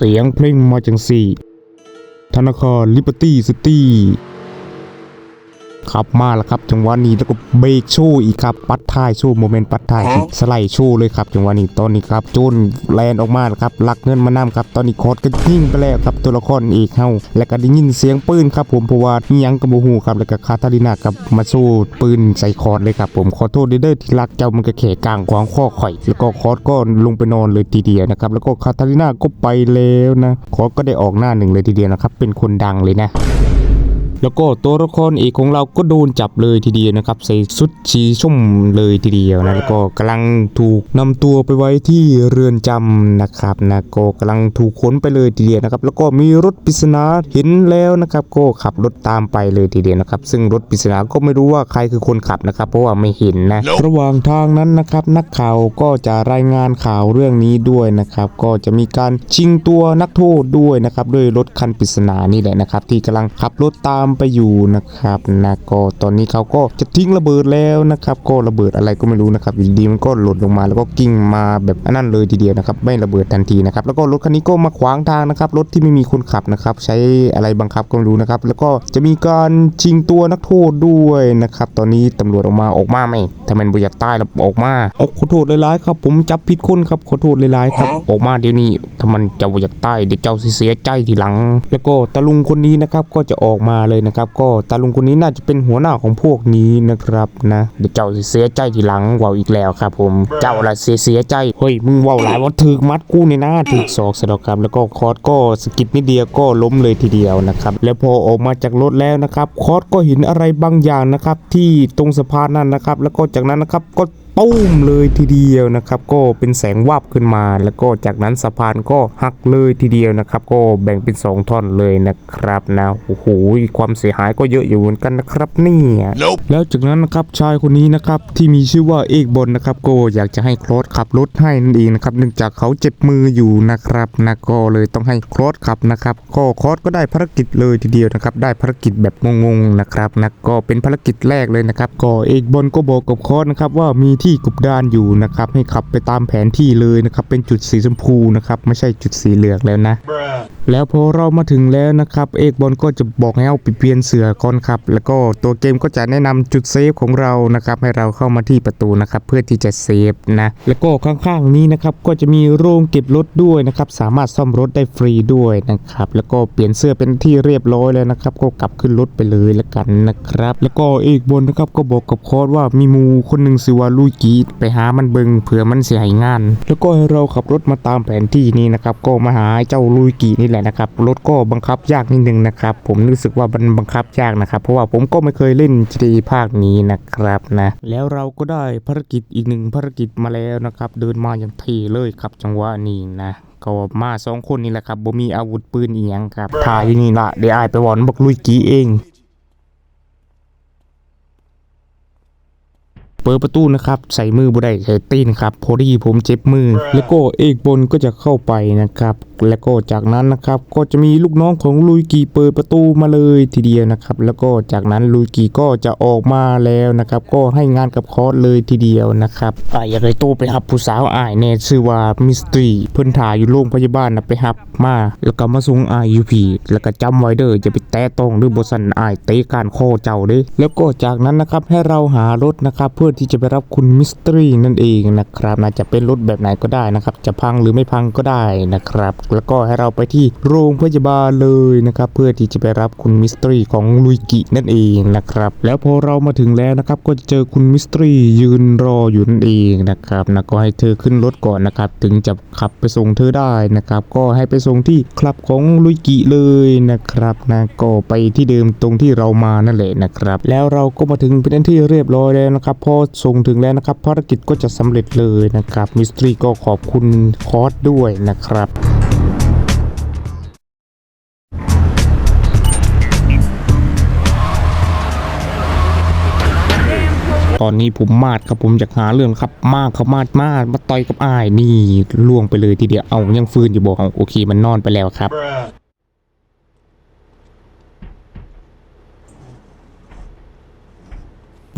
เสียงเพลงมาจังสี่ ธนาคารลิเบอร์ตี้ซิตี้ ขับมาแล้วครับจังหวะนี้แล้วก็เบรกโชว์อีกครับปัดท้ายโชว์โมเมนต์ปัดท้ายคือสไลด์โชว์เลยครับจังหวะนี้ตอนนี้ครับโจนแลนออกมาแล้วครับลักเงินมานำครับตอนนี้โคอดก็ยิงไปแล้วครับตัวละครอีกเฮาแล้วก็ได้ยินเสียงปืนครับผมเพราะว่าอิหยังกระโมหูครับแล้วก็คาตาลินากับมาสู้ปืนใส่คอร์ดเลยครับผมขอโทษเด้อที่รักเจ้ามันก็แขกลางขวางข้อข่อย แล้วก็คอร์ดก็ลงไปนอนเลยทีเดียวนะครับแล้วก็คาตาลินาก็ไปแล้วนะคอร์ดก็ได้ออกหน้าหนึ่งเลยทีเดียวนะครับเป็นคนดังเลยนะ แล้วก็ตัวละครเอกของเราก็โดนจับเลยทีเดียวนะครับใส่ชุดชีชุ่มเลยทีเดียวนะแล้วก็กำลังถูกนำตัวไปไว้ที่เรือนจำนะครับนะก็กำลังถูกค้นไปเลยทีเดียวนะครับแล้วก็มีรถปริศนาเห็นแล้วนะครับ ก็ขับรถตามไปเลยทีเดียวนะครับ ซึ่งรถปริศนาก็ไม่รู้ว่าใครคือคนขับนะครับ เพราะว่าไม่เห็นนะระหว่างทางนั้นนะครับ นักข่าวก็จะรายงานข่าวเรื่องนี้ด้วยนะครับ ก็จะมีการชิงตัวนักโทษด้วยนะครับด้วยรถคันปริศนานี่แหละนะครับ ที่กำลังขับรถตามไปอยู่นะครับนะก็ตอนนี้เขาก็จะทิ้งระเบิดแล้วนะครับ ก็ระเบิดอะไรก็ไม่รู้นะครับอยู่ดีๆมันก็หล่นลงมาแล้วก็กิ้งมาแบบอันนั้นเลยทีเดียวนะครับ ไม่ระเบิดทันทีนะครับ แล้วก็รถคันนี้ก็มาขวางทางนะครับรถที่ไม่มีคนขับนะครับ ใช้อะไรบังคับก็ไม่รู้นะครับ แล้วก็จะมีการชิงตัวนักโทษด้วยนะครับ ตอนนี้ตำรวจออกมาออกมาไหมถ้ามันบ่อยากตายแล้วออกมาออกขอโทษหลายๆครับ ผมจับผิดคนครับขอโทษหลายๆครับออกมาเดี๋ยวนี้ถ้ามันจะบ่อยากตายเดี๋ยวเจ้าสิเสียใจทีหลัง แล้วก็ตาลุงคนนี้นะครับก็จะออกมาเลยนะครับ ก็ตาลุงคนนี้น่าจะเป็นหัวหน้าของพวกนี้นะครับนะเดี๋ยวเจ้าสิเสียใจทีหลังเว่าอีกแล้วครับ ผมเจ้าละเสียเสียใจเฮ้ยมึงเว่าหลายว่าถึกมัดกูเนี่ยนะถึกศอกสะดอกครับแล้วก็คอร์สก็สะกิดนิดเดียวก็ล้มเลยทีเดียวนะครับแล้วพอออกมาจากรถแล้วนะครับ คอร์สก็เห็นอะไรบางอย่างนะครับ ที่ตรงสะพานนั่นนะครับ แล้วก็จากนั้นนะครับก็ ตุ้มเลยทีเดียวนะครับ ก็เป็นแสงวับขึ้นมา แล้วก็จากนั้นสะพานก็หักเลยทีเดียวนะครับ ก็แบ่งเป็น 2 ท่อนเลยนะครับนะโอ้โหความเสียหายก็เยอะอยู่เหมือนกันนะครับเนี่ยแล้วจากนั้นนะครับชายคนนี้นะครับที่มีชื่อว่าเอกบนนะครับก็อยากจะให้โครสขับรถให้นั่นเองนะครับเนื่องจากเขาเจ็บมืออยู่นะครับนะก็เลยต้องให้โครสขับนะครับก็โครสก็ได้ภารกิจเลยทีเดียวนะครับได้ภารกิจแบบงงๆนะครับนะก็เป็นภารกิจแรกเลยนะครับก็เอกบนก็บอกกับโครสนะครับว่ามีที่กบดานอยู่นะครับ ให้ขับไปตามแผนที่เลยนะครับ เป็นจุดสีชมพูนะครับ ไม่ใช่จุดสีเหลืองแล้วนะ แล้วพอเรามาถึงแล้วนะครับ เอกบอลก็จะบอกให้เอาไปเปลี่ยนเสือก่อนครับ แล้วก็ตัวเกมก็จะแนะนำจุดเซฟของเรานะครับ ให้เราเข้ามาที่ประตูนะครับ เพื่อที่จะเซฟนะ แล้วก็ข้างๆนี้นะครับ ก็จะมีโรงเก็บรถด้วยนะครับ สามารถซ่อมรถได้ฟรีด้วยนะครับ แล้วก็เปลี่ยนเสื้อเป็นที่เรียบร้อยแล้วนะครับ ก็กลับขึ้นรถไปเลยละกันนะครับ แล้วก็เอกบอลนะครับก็บอกกับโค้ดว่ามีหมูคนหนึ่งชื่อว่าลุยกีไปหามันเบิงเผื่อมันเสียหายงาน แล้วก็ให้เราขับรถมาตามแผนที่นี้นะครับก็มาหาเจ้าลุยกีนี่แหละนะครับรถก็บังคับยากนิดนึงนะครับผมรู้สึกว่ามันบังคับยากนะครับ เพราะว่าผมก็ไม่เคยเล่น GTA ภาคนี้นะครับนะแล้วเราก็ได้ภารกิจอีกหนึ่งภารกิจมาแล้วนะครับเดินมาอย่างเทีเลยครับจังหวะนี้นะก็มาสองคนนี่แหละครับบ่มีอาวุธปืนเอียงครับถ่ายนี่ละเดี๋ยวอายไปวอนบักลุยกีเอง ปิดประตูนะครับ ใส่มือบ่ได้ใส่ตีนครับพอดีผมเจ็บมือ แล้วก็เอกบนก็จะเข้าไปนะครับ แล้วก็จากนั้นนะครับก็จะมีลูกน้องของลุยกีเปิดประตูมาเลยทีเดียวนะครับ แล้วก็จากนั้นลุยกีก็จะออกมาแล้วนะครับ ก็ให้งานกับคอสเลยทีเดียวนะครับอ่าอยากให้ตู้ไปหับผู้สาวอายแน่ชื่อว่ามิสตรีเพิ่อนถ่ายอยู่โรงพยาบาลนะไปหับมาแล้วก็มาส่งอายอยู่ผีแล้วก็จำไว้เด้ออย่าไปแตะต้องหรือบสันอายเตะการคอเจ้าเด้แล้วก็จากนั้นนะครับให้เราหารถนะครับเพื่อที่จะไปรับคุณมิสตรีนั่นเองนะครับน่าจะเป็นรถแบบไหนก็ได้นะครับ จะพังหรือไม่พังก็ได้นะครับแล้วก็ให้เราไปที่โรงพยาบาลเลยนะครับเพื่อที่จะไปรับคุณมิสตรีของลุยกินั่นเองนะครับแล้วพอเรามาถึงแล้วนะครับก็จะเจอคุณมิสตรียืนรออยู่นั่นเองนะครับนะก็ให้เธอขึ้นรถก่อนนะครับถึงจะขับไปส่งเธอได้นะครับก็ให้ไปส่งที่คลับของลุยกิเลยนะครับนะก็ไปที่เดิมตรงที่เรามานั่นแหละนะครับแล้วเราก็มาถึงเป็นที่เรียบร้อยแล้วนะครับพอส่งถึงแล้วนะครับภารกิจก็จะสำเร็จเลยนะครับมิสตรีก็ขอบคุณคอร์สด้วยนะครับ ตอนนี้ผมมาดครับผมอยากหาเรื่องครับมากครับมาดมาดมาต่อยกับอ้ายนี่ล่วงไปเลยทีเดียวเอายังฟื้นอยู่บอกโอเคมันนอนไปแล้วครับ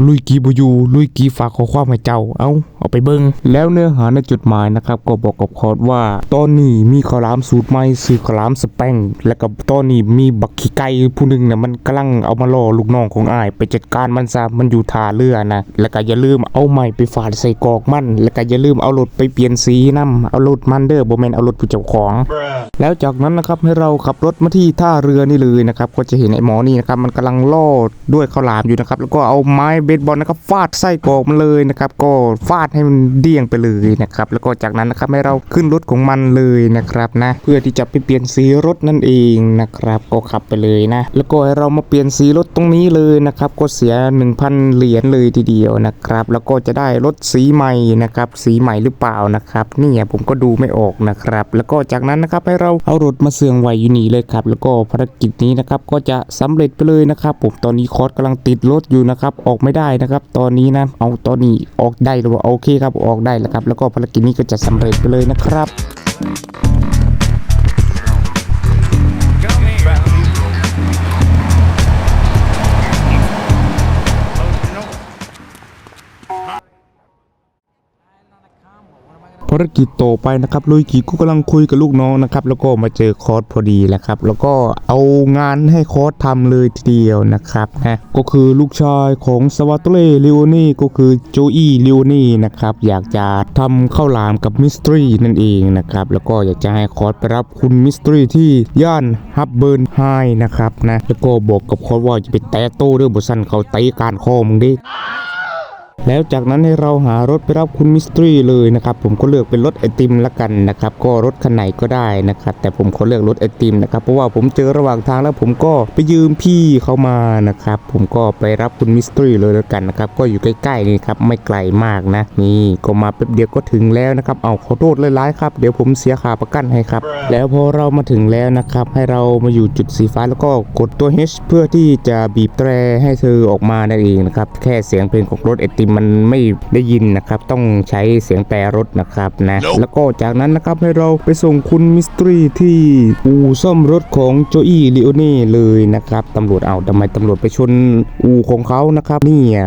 ลุยกีบอยูลุยกีฝากขอความให้เจ้า เอาเอาไปเบิงแล้วเนื้อหาในจดหมายนะครับ ก็บอกกับคอร์ดว่าตอนนี้มีข้าวหลามสูตรใหม่ซื้อข้าวหลามสแปงแล้วก็ตอนนี้มีบักขี้ไก่ผู้หนึ่งเนี่ยมันกำลังเอามาล่อลูกน้องของอ้าย ไปจัดการมันซะมันอยู่ท่าเรือนะแล้วก็อย่าลืมเอาไม้ไปฟาดใส่กอกมัน แล้วก็อย่าลืมเอารถไปเปลี่ยนสีนํเอารถมันเด้อบ่แมนเอารถผู้เจ้าของ แล้วจากนั้นนะครับให้เราขับรถมาที่ท่าเรือนี่เลยนะครับก็จะเห็นไอ้หมอนี่นะครับมันกำลังล่อด้วยข้าวหลามอยู่นะครับแล้วก็เอาไม้เบสบอลนะครับฟาดไส้กรอกมันเลยนะครับก็ฟาดให้มันเดี้ยงไปเลยนะครับแล้วก็จากนั้นนะครับให้เราขึ้นรถของมันเลยนะครับนะเพื่อที่จะไปเปลี่ยนสีรถนั่นเองนะครับก็ขับไปเลยนะแล้วก็ให้เรามาเปลี่ยนสีรถตรงนี้เลยนะครับก็เสีย 1,000 เหรียญเลยทีเดียวนะครับแล้วก็จะได้รถสีใหม่นะครับสีใหม่หรือเปล่านะครับนี่ผมก็ดูไม่ออกนะครับแล้วก็จากนั้นนะครับให้เราเอารถมาเสื่องไว้อยู่นี่เลยครับแล้วก็ภารกิจนี้นะครับก็จะสำเร็จไปเลยนะครับผมตอนนี้คอร์สกำลังติดรถอยู่นะครับออกไม่ได้ได้นะครับ ตอนนี้นะเอาตอนนี้ออกได้หรือว่าโอเคครับออกได้แล้วครับ แล้วก็ภารกิจนี้ก็จะสำเร็จไปเลยนะครับ ภารกิจต่อไปนะครับลุยกีก็กำลังคุยกับลูกน้องนะครับ แล้วก็มาเจอคอร์สพอดีแหละครับ แล้วก็เอางานให้คอร์สทำเลยทีเดียวนะครับนะก็คือลูกชายของสวัตเล่ลิโอนี่ก็คือโจอี้ลิโอนี่นะครับอยากจะทำข้าวหลามกับมิสตรีนั่นเองนะครับแล้วก็อยากจะให้คอร์สไปรับคุณมิสตรีที่ย่านฮับเบิร์นไฮนะครับนะแล้วก็บอกกับคอร์สว่าจะไปแตะโต้ด้วยบทสันเขาเตะการคอมึงดิ แล้วจากนั้นให้เราหารถไปรับคุณมิสตรีเลยนะครับ ผมก็เลือกเป็นรถไอติมละกันนะครับ ก็รถคันไหนก็ได้นะครับ แต่ผมขอเลือกรถไอติมนะครับเพราะว่าผมเจอระหว่างทางแล้วผมก็ไปยืมพี่เขามานะครับ ผมก็ไปรับคุณมิสตรีเลยล้วกันนะครับ ก็อยู่ใกล้ๆนี่ครับไม่ไกลมากนะ นี่ก็มาแป๊บเดียวก็ถึงแล้วนะครับ เอาขอโทษหลยร้ายครับ เดี๋ยวผมเสียค่าประกันให้ครับ แล้วพอเรามาถึงแล้วนะครับ ให้เรามาอยู่จุดสีฟ้าแล้วก็กดตัว H เพื่อที่จะบีบแตรให้เธอออกมานั่นเองนะครับแค่เสียงเพลงของรถไอติมมันไม่ได้ยินนะครับ ต้องใช้เสียงแปรรถนะครับนะแล้วก็จากนั้นนะครับให้เราไปส่งคุณมิสตรีที่อู่ซ่อมรถของโจอี้ลิโอเน่เลยนะครับตำรวจเอาทำไมตำรวจไปชนอู่ของเขานะครับเนี่ย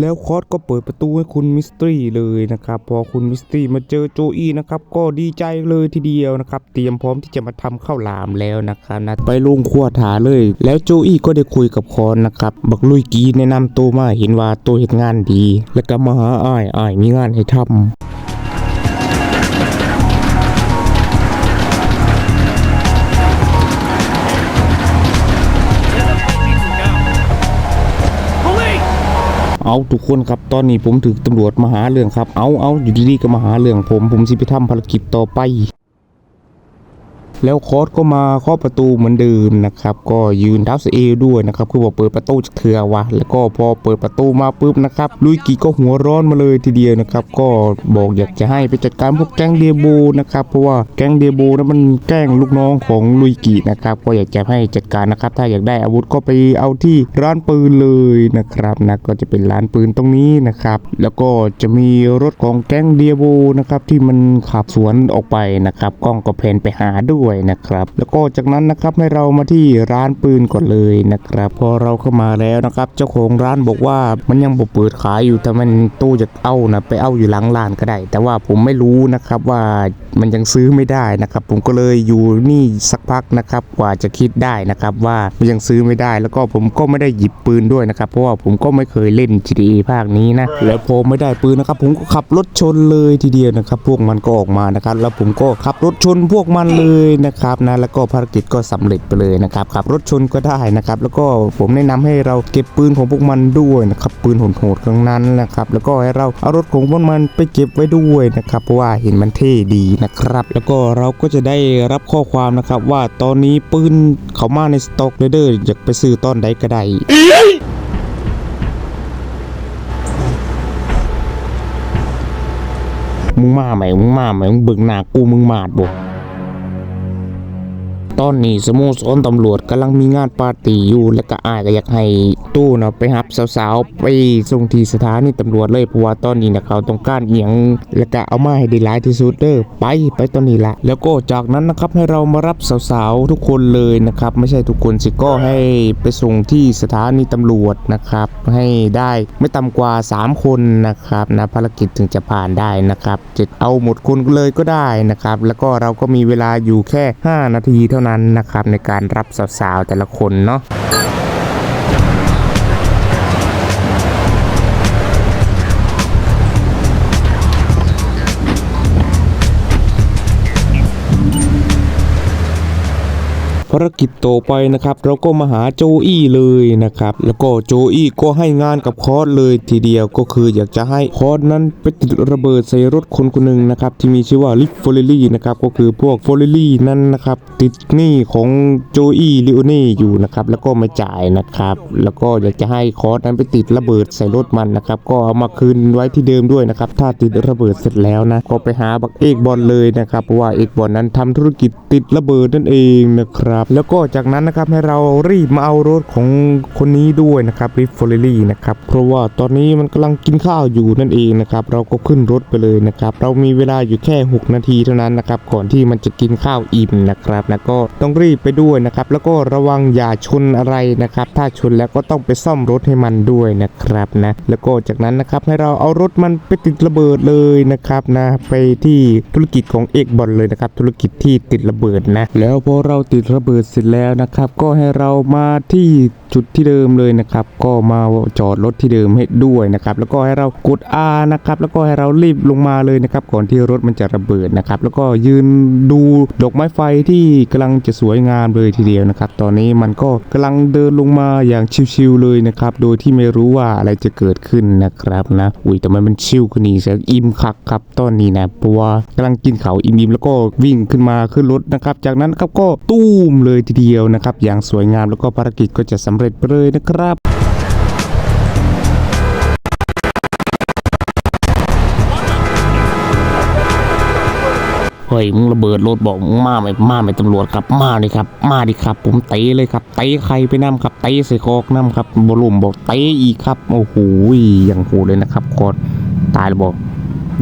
แล้วคอสก็เปิดประตูให้คุณมิสตรีเลยนะครับ พอคุณมิสตรีมาเจอโจอี้นะครับ ก็ดีใจเลยทีเดียวนะครับ เตรียมพร้อมที่จะมาทำข้าวหลามแล้วนะครับนะไปลงครัวถาเลย แล้วโจอี้ก็ได้คุยกับคอนนะครับ บักลุยกีแนะนำตัวมาเห็นว่าตัวเห็นงานดี แล้วก็มาหาอ้ายอ้ายมีงานให้ทำ เอาทุกคนครับตอนนี้ผมถึงตำรวจมาหาเรื่องครับ เอาเอาอยู่ดีๆก็มาหาเรื่องผมผมสิไปทำภารกิจต่อไป แล้วคอสก็มาเคาะประตูเหมือนเดิมนะครับ ก็ยืนเท้าเสเอด้วยนะครับ คือว่าเปิดประตูจากเถื่อวะแล้วก็พอเปิดประตูมาปุ๊บนะครับลุยกีก็หัวร้อนมาเลยทีเดียวนะครับ ก็บอกอยากจะให้ไปจัดการพวกแก๊งเดียโบนะครับ เพราะว่าแก๊งเดียโบนั้นมันแกล้งลูกน้องของลุยกีนะครับ ก็อยากจะให้จัดการนะครับ ถ้าอยากได้อาวุธก็ไปเอาที่ร้านปืนเลยนะครับนะก็จะเป็นร้านปืนตรงนี้นะครับ แล้วก็จะมีรถของแก๊งเดียโบนะครับที่มันขับสวนออกไปนะครับกล้องก็เพนไปหาด้วยนะครับ แล้วก็จากนั้นนะครับให้เรามาที่ร้านปืนก่อนเลยนะครับ พอเราเข้ามาแล้วนะครับ เจ้าของร้านบอกว่ามันยังบ่เปิดขายอยู่แต่มันตู้จะเอานะไปเอาอยู่หลังร้านก็ได้ แต่ว่าผมไม่รู้นะครับว่ามันยังซื้อไม่ได้นะครับ ผมก็เลยอยู่นี่สักพักนะครับกว่าจะคิดได้นะครับว่ามันยังซื้อไม่ได้ แล้วก็ผมก็ไม่ได้หยิบปืนด้วยนะครับ เพราะว่าผมก็ไม่เคยเล่น GTA ภาคนี้นะแล้วพอไม่ได้ปืนนะครับ ผมก็ขับรถชนเลยทีเดียวนะครับ พวกมันก็ออกมานะครับ แล้วผมก็ขับรถชนพวกมันเลยนะครับนะแล้วก็ภารกิจก็สำเร็จไปเลยนะครับขับรถชนก็ได้นะครับแล้วก็ผมแนะนำให้เราเก็บปืนของพวกมันด้วยนะครับปืนโหดๆครั้งนั้นนะครับแล้วก็ให้เราเอารถของพวกมันไปเก็บไว้ด้วยนะครับเพราะว่าเห็นมันเท่ดีนะครับ แล้วก็เราก็จะได้รับข้อความนะครับว่าตอนนี้ปืนเขามาในสต็อกเลยเด้ออยากไปซื้อตอนใดก็ได้มึงมาไหมมึงมาไหมมึงเบิ่งหน้ากูมึงมาดบ่ ตอนนี้สโมสรตำรวจกำลังมีงานปาร์ตี้อยู่ และก็อายก็อยากให้ตู้เนาะไปรับสาวๆ ไปส่งที่สถานีตำรวจเลยเพราะว่าตอนนี้นะเขาต้องการเอียงและก็เอามาให้ได้หลายที่สุดเด้อไปไปตอนนี้ละแล้วก็จากนั้นนะครับให้เรามารับสาวๆทุกคนเลยนะครับ ไม่ใช่ทุกคนสิก็ให้ไปส่งที่สถานีตำรวจนะครับ ให้ได้ไม่ต่ำกว่า 3 คนนะครับนะภารกิจถึงจะผ่านได้นะครับจะเอาหมดคนเลยก็ได้นะครับ แล้วก็เราก็มีเวลาอยู่แค่ 5 นาทีเท่านั้นนะครับในการรับสาวๆแต่ละคนเนาะารกิจต่อไปนะครับ เราก็มาหาโจอี้เลยนะครับ แล้วก็โจอี้ก็ให้งานกับคอสเลยทีเดียวก็คืออยากจะให้คอสนั้นไปติดระเบิดใส่รถคนคนหนึ่งนะครับที่มีชื่อว่าลิฟโฟลิลี่นะครับก็คือพวกโฟลิลี่นั้นนะครับติดหนี้ของโจอี้ลิโอเน่อยู่นะครับแล้วก็ไม่จ่ายนะครับแล้วก็อยากจะให้คอสนั้นไปติดระเบิดใส่รถมันนะครับก็เอามาคืนไว้ที่เดิมด้วยนะครับถ้าติดระเบิดเสร็จแล้วนะก็ไปหาบักเอกบอลเลยนะครับเพราะว่าเอกบอลนั้นทำธุรกิจติดระเบิดนั่นเองนะครับแล้วก็จากนั้นนะครับให้เรารีบมาเอารถของคนนี้ด้วยนะครับริฟฟอร์ลี่นะครับเพราะว่าตอนนี้มันกำลังกินข้าวอยู่นั่นเองนะครับเราก็ขึ้นรถไปเลยนะครับเรามีเวลาอยู่แค่ 6 นาทีเท่านั้นนะครับก่อนที่มันจะกินข้าวอิ่มนะครับนะก็ต้องรีบไปด้วยนะครับแล้วก็ระวังอย่าชนอะไรนะครับถ้าชนแล้วก็ต้องไปซ่อมรถให้มันด้วยนะครับนะแล้วก็จากนั้นนะครับให้เราเอารถมันไปติดระเบิดเลยนะครับนะไปที่ธุรกิจของเอกบอลเลยนะครับธุรกิจที่ติดระเบิดนะแล้วพอเราติดระเบิดเสร็จแล้วนะครับ ก็ให้เรามาที่จุดที่เดิมเลยนะครับ ก็มาจอดรถที่เดิมให้ด้วยนะครับ แล้วก็ให้เรากด R นะครับ แล้วก็ให้เรารีบลงมาเลยนะครับ ก่อนที่รถมันจะระเบิดนะครับ แล้วก็ยืนดูดอกไม้ไฟที่กำลังจะสวยงามเลยทีเดียวนะครับ ตอนนี้มันก็กำลังเดินลงมาอย่างชิวๆเลยนะครับ โดยที่ไม่รู้ว่าอะไรจะเกิดขึ้นนะครับนะ อุ้ยแต่มันมันชิวกว่านี้ซะอิ่มคักครับตอนนี้นะเพราะว่ากำลังกินเขาอิ่มๆแล้วก็วิ่งขึ้นมาขึ้นรถนะครับ จากนั้นครับก็ตู้มเลยทีเดียวนะครับ อย่างสวยงามแล้วก็ภารกิจก็จะสำเร็จไปเลยนะครับเฮ้ยมึงระเบิดรถบอกมึงมาไหมมาไหมตำรวจครับมาดิครับ มาดิครับ ผมเตะเลยครับเตะใครไปน้ำครับเตะใส่คอกน้ำครับบลุมบอกเตะอีกครับโอ้โหอย่างโหเลยนะครับโคตรตายแล้วบอก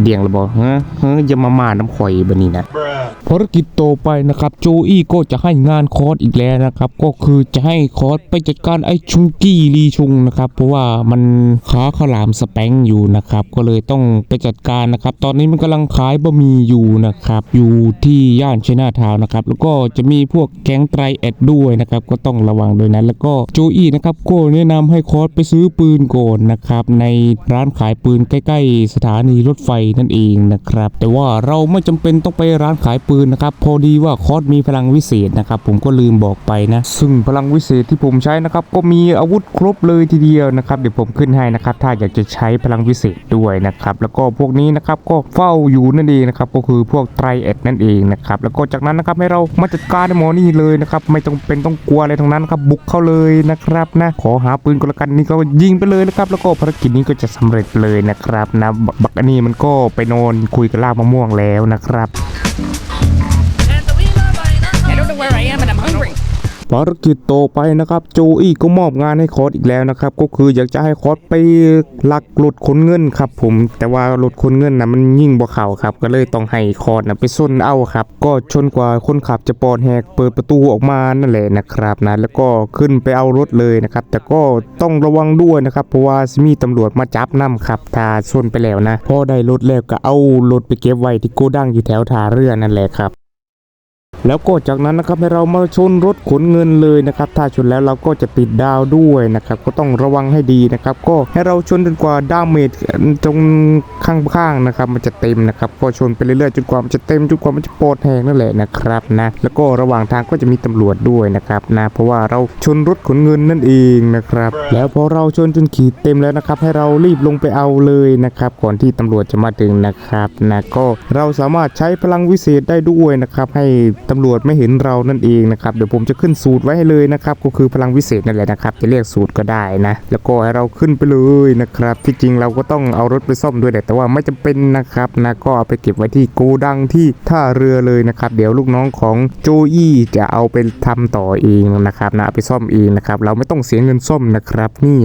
เดียงแล้วบอกฮะฮะอย่ามามาน้ำข่อยบันนี้นะภารกิจต่อไปนะครับ โจอี้ก็จะให้งานคอร์สอีกแล้วนะครับ ก็คือจะให้คอร์สไปจัดการไอ้ชุงกี้ลีชุงนะครับ เพราะว่ามันค้าข้าวหลามสแปงอยู่นะครับ ก็เลยต้องไปจัดการนะครับ ตอนนี้มันกำลังขายบะหมี่อยู่นะครับ อยู่ที่ย่านชนาทาวน์นะครับ แล้วก็จะมีพวกแก๊งไตรแอดด้วยนะครับ ก็ต้องระวังด้วยนะ แล้วก็โจอี้นะครับก็แนะนำให้คอร์สไปซื้อปืนก่อนนะครับ ในร้านขายปืนใกล้ ๆ สถานีรถไฟนั่นเองนะครับ แต่ว่าเราไม่จำเป็นต้องไปร้านขายปืนนะครับ พอดีว่าคอร์สมีพลังวิเศษนะครับ ผมก็ลืมบอกไปนะ ซึ่งพลังวิเศษที่ผมใช้นะครับ ก็มีอาวุธครบเลยทีเดียวนะครับ เดี๋ยวผมขึ้นให้นะครับ ถ้าอยากจะใช้พลังวิเศษด้วยนะครับ แล้วก็พวกนี้นะครับก็เฝ้าอยู่นั่นเองนะครับ ก็คือพวกไตรเอ็ดนั่นเองนะครับ แล้วก็จากนั้นนะครับให้เรามาจัดการหมอนี่เลยนะครับ ไม่ต้องเป็นต้องกลัวอะไรทั้งนั้นครับ บุกเข้าเลยนะครับนะ ขอหาปืนก็แล้วกันนี่ก็ยิงไปเลยนะครับ แล้วก็ภารกิจนี้ก็จะสำเร็จเลยนะครับนะ บักอันนี้มันก็ไปนอนคุยกับลากมะม่วงแล้วนะครับ ภารกิจต่อไปนะครับโจอี้ก็มอบงานให้คอสอีกแล้วนะครับ ก็คืออยากจะให้คอสไปลักรถขนเงินครับ ผมแต่ว่ารถขนเงินนะมันยิ่งบ่เข่าครับ ก็เลยต้องให้คอสนะไปส้นเอาครับ ก็ชนกว่าคนขับจะปอดแหกเปิดประตูออกมานั่นแหละนะครับนะแล้วก็ขึ้นไปเอารถเลยนะครับ แต่ก็ต้องระวังด้วยนะครับเพราะว่ามีตำรวจมาจับนํครับถ้าชนไปแล้วนะพอได้รถแล้วก็เอารถไปเก็บไว้ที่โกดังอยู่แถวท่าเรือนั่นแหละครับ แล้วก็จากนั้นนะครับให้เรามาชนรถขนเงินเลยนะครับ ถ้าชนแล้วเราก็จะติดดาวด้วยนะครับ ก็ต้องระวังให้ดีนะครับ ก็ให้เราชนจนกว่าดาเมจตรงข้างๆนะครับ มันจะเต็มนะครับก็ชนไปเรื่อยๆจนกว่ามันจะเต็มจนกว่ามันจะโปดแหงนั่นแหละนะครับนะแล้วก็ระหว่างทางก็จะมีตำรวจด้วยนะครับนะเพราะว่าเราชนรถขนเงินนั่นเองนะครับ แล้วพอเราชนจนขีดเต็มแล้วนะครับ ให้เรารีบลงไปเอาเลยนะครับ ก่อนที่ตำรวจจะมาถึงนะครับนะก็เราสามารถใช้พลังวิเศษได้ด้วยนะครับ ให้ตำรวจไม่เห็นเรานั่นเองนะครับเดี๋ยวผมจะขึ้นสูตรไว้ให้เลยนะครับก็คือพลังวิเศษนั่นแหละนะครับจะเรียกสูตรก็ได้นะแล้วก็ให้เราขึ้นไปเลยนะครับที่จริงเราก็ต้องเอารถไปซ่อมด้วยแต่ว่าไม่จำเป็นนะครับนะก็เอาไปเก็บไว้ที่โกดังที่ท่าเรือเลยนะครับเดี๋ยวลูกน้องของโจอี้จะเอาไปทำต่อเองนะครับนะไปซ่อมเองนะครับเราไม่ต้องเสียเงินซ่อมนะครับนี่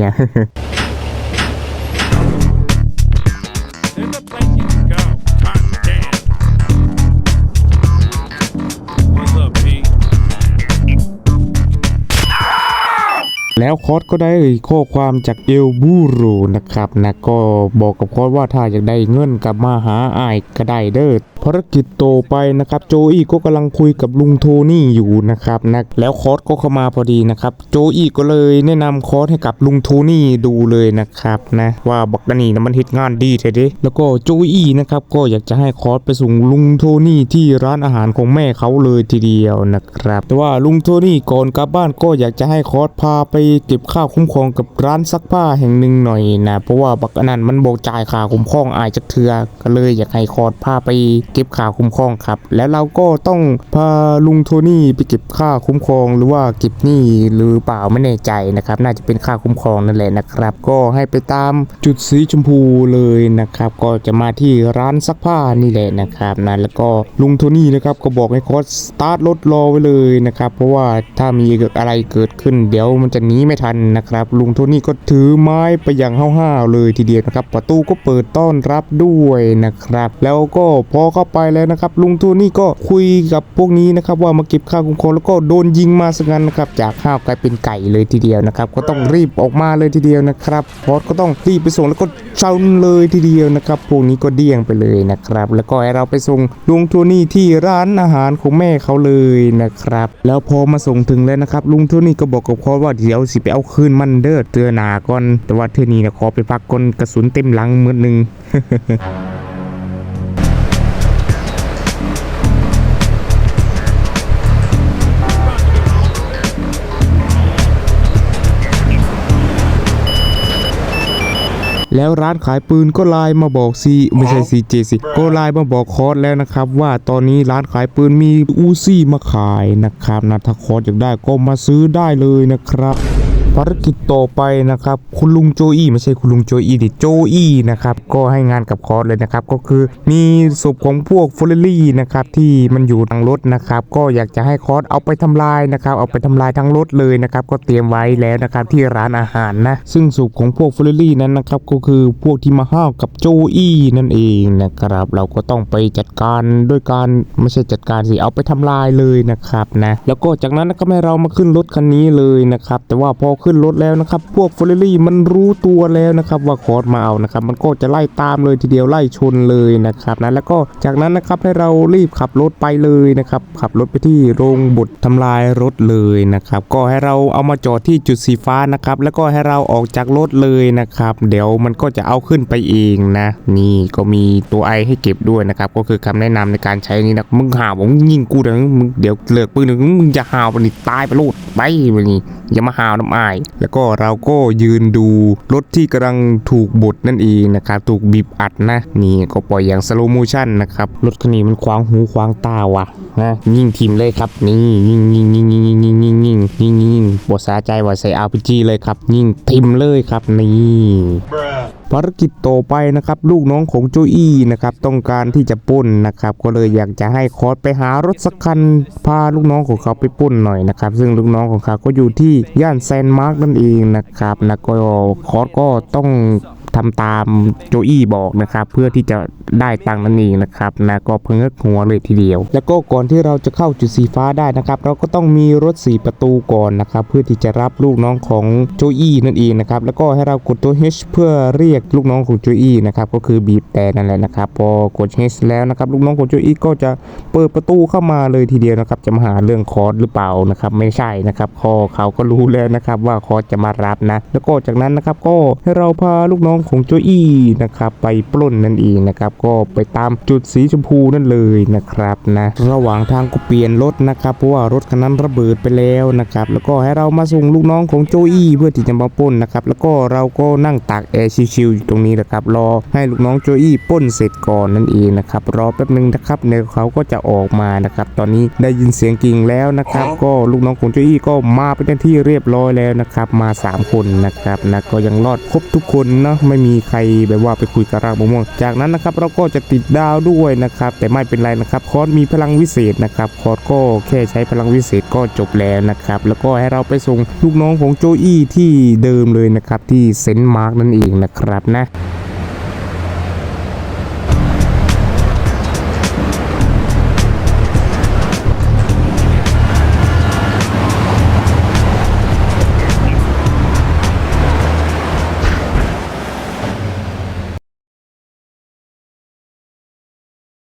แล้วคอสก็ได้ข้อความจากเอลบูโรนะครับนะก็บอกกับคอสว่าถ้าอยากได้เงินกลับมาหาอายก็ได้เด้อภารกิจโตไปนะครับโจอี้ก็กำลังคุยกับลุงโทนี่อยู่นะครับนะแล้วคอสก็เข้ามาพอดีนะครับโจอี้ก็เลยแนะนำคอสให้กับลุงโทนี่ดูเลยนะครับนะว่าบักดานี่นะมันเฮ็ดงานดีแท้ด้แล้วก็โจอี้นะครับก็อยากจะให้คอสไปส่งลุงโทนี่ที่ร้านอาหารของแม่เขาเลยทีเดียวนะครับ แต่ว่าลุงโทนี่ก่อนกลับบ้านก็อยากจะให้คอสพาไปเก็บค่าคุ้มครองกับร้านซักผ้าแห่งหนึ่งหน่อยนะเพราะว่าบักอนันมันบอกจ่ายค่าคุ้มครองอายจากเถือก็เลยอยากให้คอสพาไปเก็บค่าคุ้มครองครับ แล้วเราก็ต้องพาลุงโทนี่ไปเก็บค่าคุ้มครองหรือว่าเก็บหนี้หรือเปล่าไม่แน่ใจนะครับ น่าจะเป็นค่าคุ้มครองนั่นแหละนะครับ ก็ให้ไปตามจุดสีชมพูเลยนะครับ ก็จะมาที่ร้านซักผ้านี่แหละนะครับนะแล้วก็ลุงโทนี่นะครับก็บอกให้คอสสตาร์ทรถรอไว้เลยนะครับ เพราะว่าถ้ามีอะไรเกิดขึ้นเดี๋ยวมันจะหนีไม่ทันนะครับ ลุงโทนี่ก็ถือไม้ไปอย่างห้าวๆเลยทีเดียวนะครับ ประตูก็เปิดต้อนรับด้วยนะครับ แล้วก็พอเข้าไปแล้วนะครับ ลุงโทนี่ก็คุยกับพวกนี้นะครับ ว่ามาเก็บค่าคุ้มครองแล้วก็โดนยิงมาซะงั้นนะครับ จากห้าวกลายเป็นไก่เลยทีเดียวนะครับ ก็ต้องรีบออกมาเลยทีเดียวนะครับพอสก็ต้องรีบไปส่งแล้วก็เช้าเลยทีเดียวนะครับพวกนี้ก็เดี่ยงไปเลยนะครับ แล้วก็ให้เราไปส่งลุงโทนี่ที่ร้านอาหารของแม่เขาเลยนะครับ แล้วพอมาส่งถึงแล้วนะครับ ลุงโทนี่ก็บอกกับคอสว่าเดี๋ยวสิไปเอาคืนมันเด้อเตือหนาก่อนแต่ว่าเธอนี่นะขอไปพักก่อนกระสุนเต็มหลังมือหนึ่งแล้วร้านขายปืนก็ไลน์มาบอกซีไม่ใช่ซีเจสิก็ไลน์มาบอกคอสแล้วนะครับ ว่าตอนนี้ร้านขายปืนมีอูซี่มาขายนะครับนะถ้าคอสอยากได้ก็มาซื้อได้เลยนะครับ ภารกิจต่อไปนะครับ คุณลุงโจอี้ไม่ใช่คุณลุงโจอี้ดิโจอี้นะครับ ก็ให้งานกับคอสเลยนะครับ ก็คือมีศพของพวกฟอร์เรลี่นะครับที่มันอยู่ทางรถนะครับ ก็อยากจะให้คอสเอาไปทำลายนะครับ เอาไปทำลายทั้งรถเลยนะครับ ก็เตรียมไว้แล้วนะครับที่ร้านอาหารนะ ซึ่งศพของพวกฟอร์เรลี่นั้นนะครับ ก็คือพวกที่มาห้าวกับโจอี้นั่นเองนะครับ เราก็ต้องไปจัดการด้วยการไม่ใช่จัดการสิเอาไปทำลายเลยนะครับนะแล้วก็จากนั้นนะครับให้เรามาขึ้นรถคันนี้เลยนะครับ แต่ว่าพอขึ้นรถแล้วนะครับ พวกฟอร์เรลี่มันรู้ตัวแล้วนะครับว่าคอร์สมาเอานะครับ มันก็จะไล่ตามเลยทีเดียวไล่ชนเลยนะครับนะแล้วก็จากนั้นนะครับให้เรารีบขับรถไปเลยนะครับ ขับรถไปที่โรงบุตรทำลายรถเลยนะครับ ก็ให้เราเอามาจอดที่จุดสีฟ้านะครับ แล้วก็ให้เราออกจากรถเลยนะครับ เดี๋ยวมันก็จะเอาขึ้นไปเองนะ นี่ก็มีตัวไอให้เก็บด้วยนะครับ ก็คือคำแนะนำในการใช้นี้นะมึงห่าวมึงยิงกูเดี๋ยวมึงเดี๋ยวเลิกปืนเดี๋ยวมึงจะห่าวไปนี่ตายไปโลดไปไปนี่อย่ามาห่าวน้ำอายแล้วก็เราก็ยืนดูรถที่กำลังถูกบดนั่นเองนะครับถูกบีบอัดนะนี่ก็ปล่อยอย่างสโลโมชันนะครับรถคันนี้มันขวางหูขวางตาว่ะนะยิงทีมเลยครับนี่ยิงยิงยิงยิงยิงยิงยิงยิงยิงยิงบทสาใจว่าใส่อาบุญจีเลยครับยิงทีมเลยครับนี่ ภารกิจต่อไปนะครับ ลูกน้องของโจอี้นะครับ ต้องการที่จะปุ้นนะครับ ก็เลยอยากจะให้คอสไปหารถสักคันพาลูกน้องของเขาไปปุ้นหน่อยนะครับ ซึ่งลูกน้องของเขาก็อยู่ที่ย่านแซนมาร์กนั่นเองนะครับนะก็คอสก็ต้อง ทำตามโจอี้บอกนะครับ เพื่อที่จะได้ตังนั่นเองนะครับนะก็เพิ่งหัวเลยทีเดียว แล้วก็ก่อนที่เราจะเข้าจุดสีฟ้าได้นะครับ เราก็ต้องมีรถสีประตูก่อนนะครับ เพื่อที่จะรับลูกน้องของโจอี้นั่นเองนะครับแล้วก็ให้เรากดตัว H เพื่อเรียกลูกน้องของโจอี้นะครับก็คือบีบแต่นั่นแหละนะครับพอกด H แล้วนะครับลูกน้องของโจอี้ก็จะเปิดประตูเข้ามาเลยทีเดียวนะครับจะมาหาเรื่องคอร์สหรือเปล่านะครับไม่ใช่นะครับคอเขาก็รู้แล้วนะครับว่าคอร์สจะมารับนะ แล้วก็จากนั้นนะครับก็ให้เราพาลูกน้องของโจอี้นะครับไปปล้นนั่นเองนะครับก็ไปตามจุดสีชมพูนั่นเลยนะครับนะระหว่างทางก็เปลี่ยนรถนะครับเพราะว่ารถคันนั้นระเบิดไปแล้วนะครับแล้วก็ให้เรามาส่งลูกน้องของโจอี้เพื่อที่จะมาปล้นนะครับแล้วก็เราก็นั่งตากแอร์ชิลๆอยู่ตรงนี้นะครับรอให้ลูกน้องโจอี้ปล้นเสร็จก่อนนั่นเองนะครับรอแป๊บนึงนะครับเดี๋ยวเขาก็จะออกมานะครับตอนนี้ได้ยินเสียงกิ่งแล้วนะครับ ก็ลูกน้องของโจอี้ก็มาเป็นที่เรียบร้อยแล้วนะครับมา 3 คนนะครับนะก็ยังรอดครบทุกคนเนาะไม่มีใครแบบว่าไปคุยกับรากมะม่วง จากนั้นนะครับเราก็จะติดดาวด้วยนะครับแต่ไม่เป็นไรนะครับคอร์สมีพลังวิเศษนะครับคอร์สก็แค่ใช้พลังวิเศษก็จบแล้วนะครับแล้วก็ให้เราไปส่งลูกน้องของโจอี้ที่เดิมเลยนะครับที่เซนต์มาร์กนั่นเองนะครับนะ